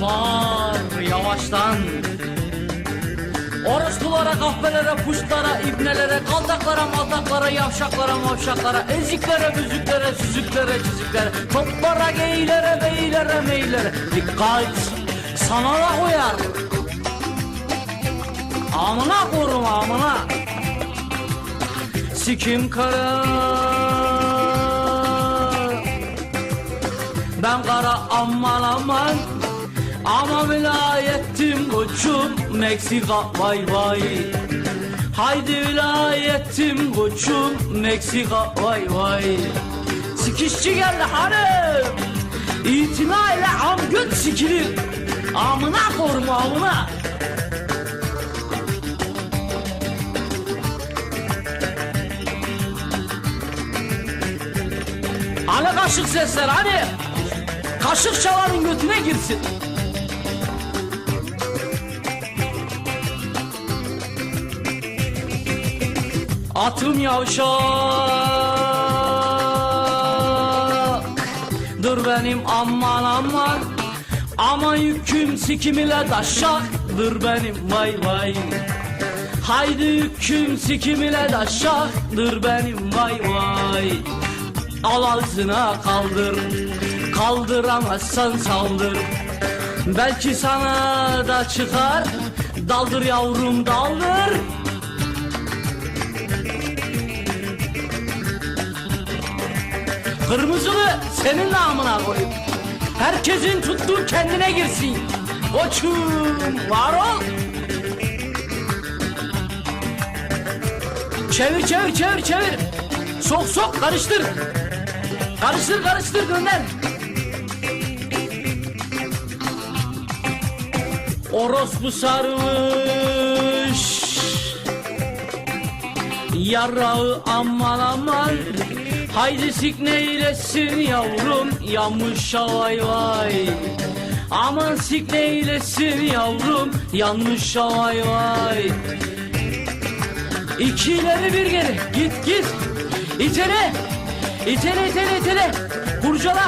kopar yavaştan Orospulara, kahvelere, puşlara, ibnelere, kaldaklara, maldaklara, yavşaklara, mavşaklara, eziklere, büzüklere, süzüklere, çiziklere, toplara, geylere, beylere, meylere. Dikkat! Sana da koyar. Amına korum amına. Sikim kara. Ben kara aman aman ama vilayetim koçum Meksika vay vay. Haydi vilayetim koçum Meksika vay vay. Sikişçi geldi hanım. İtina ile am göt sikilir Amına korum amına. Hani kaşık sesler hani? Kaşık çalanın götüne girsin Atım yavşak Dur benim aman aman. Aman yüküm sikim ile taşak Dur benim vay vay. Haydi yüküm sikim ile taşak Dur benim vay vay. Al ağzına kaldır. Kaldıramazsan saldır. Belki sana da çıkar. Daldır yavrum daldır Kırmızılı senin namına koyup Herkesin tuttuğu kendine girsin. Koçum var ol. Çevir çevir çevir çevir. Sok sok karıştır. Karıştır karıştır gönder. Orospu sarmış Yarağı aman aman. Haydi sik neylesin yavrum Yanmış vay vay. Aman sik neylesin yavrum Yanmış vay vay. İki ileri bir geri Git git. İtele İtele itele itele Kurcala